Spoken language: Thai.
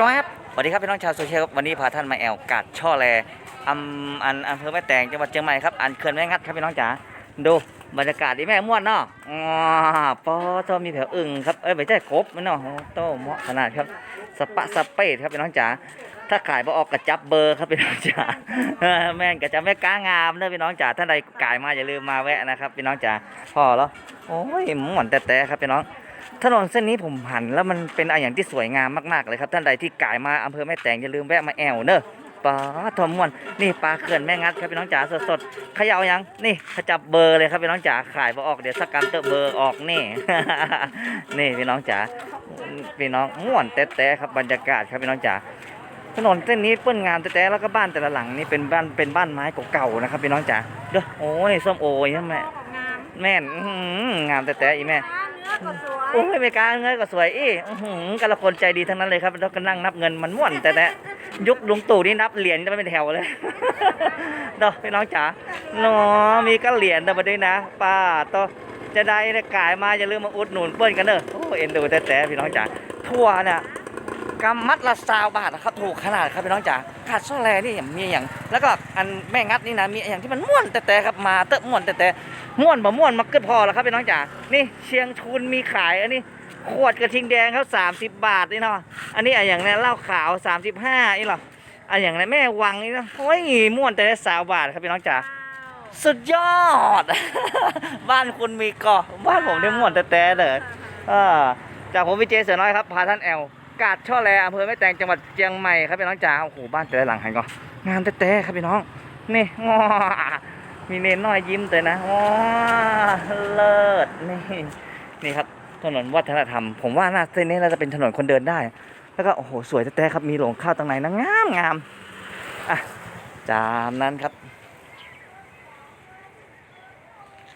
จ้าบสวัสดีครับพี่น้องชาวโซเชียลครับวันนี้พาท่านมาแอวกาดช่อแลอำอันอำเภอแม่แตงจังหวัดเชียงใหม่ครับอันเขื่อนแม่งัดครับพี่น้องจ๋าดูบรรยากาศดีแม่ม่วนเนาะอ๋อปอทอมีแถวอึ่งครับเอ้ยไม่ใช่กบมันเนาะโอ้โตเหมาะขนาดครับสปะสเปดครับพี่น้องจ๋าถ้าขายบ่ออกกระจับเบอร์ครับพี่น้องจ๋าแม่นกระจับแม่ก้างามเด้อพี่น้องจ๋าท่านใดกายมาอย่าลืมมาแวะนะครับพี่น้องจ๋าพอแล้วโอ้ยหม่วนแต่แต่ครับพี่น้อง ถนนเส้นนี้ผมหันแล้วมันเป็นอะไรอย่างที่สวยงามมากๆเลยครับท่านใดที่กายมาอำเภอแม่แตงอย่าลืมแวะมาแอวเนอะปลาทอมม่วนนี่ปลาเขื่อนแม่งัดครับพี่น้องจ๋าสดๆเขย่ายังนี่ขจับเบอร์เลยครับพี่น้องจ๋าขายพอออกเดี๋ยวสักกันเตอะเบอร์ออกนี่ นี่พี่น้องจ๋าพี่น้องม่วนแต๊ะๆครับบรรยากาศครับพี่น้องจ๋าถนนเส้นนี้เปิ้นงามแต๊ะๆแล้วก็บ้านแต่ละหลังนี่เป็นบ้านเป็นบ้านไม้เก่าๆนะครับพี่น้องจ๋าเด้อโอ้ยส้มโอ้ยใช่ไหมงามแม่นอื้อหืองามแต๊ะๆอีแม่เนื้อ ก็สวยโอ้ยไม่กาเงินก็สวยอีอื้อหือกันละคนใจดีทั้งนั้นเลยครับแล้วก็นั่งนับเงินมันม่วนแต่แต่ยุคลุงตู่นี่นับเหรียญจะไม่เป็นแถวเลยเนาะพี่น้องจ๋าเนาะมีก็เหรียญนะบัดนี้นะ ป้าโตจะได้ได้กายมาอย่าลืมมาอุดหนุนเปิ้นกันเด้อโอ้เอ็นดูแต่แต่พี่น้องจ๋าทั่วเนี่ยกำมัดละซาวบาทนะครับถูกขนาดครับพี่น้องจ๋าขาดซ่อแลนี่มีอย่าง แล้วก็อันแม่งัดนี่นะมีอย่างที่มันม่วนแต่แต่ครับมาเตอะม่วนแต่แต่ ม่วนบ่ม่วนมักเกิดพอแล้วครับพี่น้องจ๋านี่เชียงชุนมีขายอันนี้ขวดกระทิงแดงเขา30บาทนี่เนาะอันนี้อะอย่างนี้เหล้าขาว35นี่หรออันอย่างนี้แม่วังนี่เนาะโอ้ยม่วนแต่ได้สาวบาทครับพี่น้องจ๋าสุดยอด บ้านคุณมีเกาะบ้านผมได้ม่วนแต่แต่เลยเออจากผมวิเจเสือน้อยครับพาท่านแอลกาดช่อแลอำเภอแม่แตงจังหวัดเชียงใหม่ครับพี่น้องจ๋าโอ้โหบ้านแต่ละหลังหันก่อนงามแต่แต่ครับพี่น้องนี่ง้อ มีเนนน้อยยิ้มเตยนะว้าเลิศนี่นี่ครับถนนวัฒนธรรม ผมว่าน่าเส้นนี้น่าจะเป็นถนนคนเดินได้ แล้วก็โอ้โหสวยแต่ๆครับมีหลงข้าวตรงไหนนะงามงามอะจามนั้นครับ